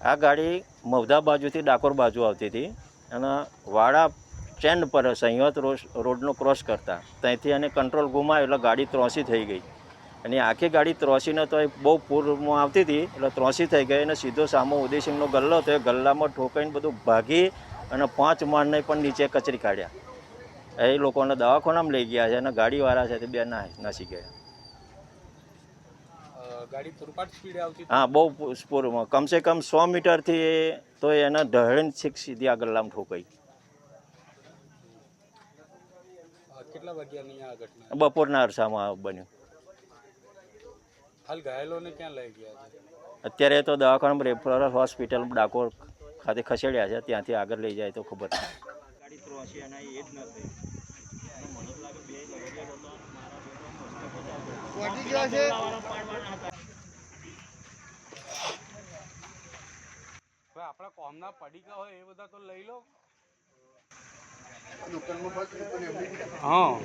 આ ગાડી મવધા બાજુથી ડાકોર બાજુ આવતી હતી અને વાડા સ્ટેન્ડ પર સંયત રોડ રોડનો ક્રોસ કરતા. ત્યાંથી એને કંટ્રોલ ગુમાવ્યો એટલે ગાડી ત્રોસી થઈ ગઈ. અને આખી ગાડી ત્રોસીને તો એ બહુ પૂરમાં આવતી હતી એટલે ત્રોસી થઈ ગઈ અને સીધો સામો ઉદયસિંહનો ગલ્લો હતો. એ ગલ્લામાં ઠોકાઈને બધું ભાગી અને પાંચ માળને પણ નીચે કચરી કાઢ્યા. એ લોકોને દવાખાનામાં લઈ ગયા છે અને ગાડીવાળા છે તે બે ના નાસી ગયા અ, ગાડી પૂરપાટ સ્પીડે આવતી હતી? હા બહુ સ્પોરમાં. કમસે કમ સો મીટરથી તો એના ઢળીને છેક સીધી આગળ લામ ઠોકાઈ. કેટલા વાગ્યાની આ ઘટના? બપોરના અરસામાં બન્યું. હાલ ઘાયલોને ક્યાં લઈ ગયા છે? અત્યારે તો દવાખાનામાં રેફરલ હોસ્પિટલ ડાકોર ખાતે ખસેડ્યા છે. ત્યાંથી આગળ લઈ જાય તો ખબર ગાડી ત્રોસી અને થઈ કોમના પડીકા હોય એ બધા તો લઈ લો. હા.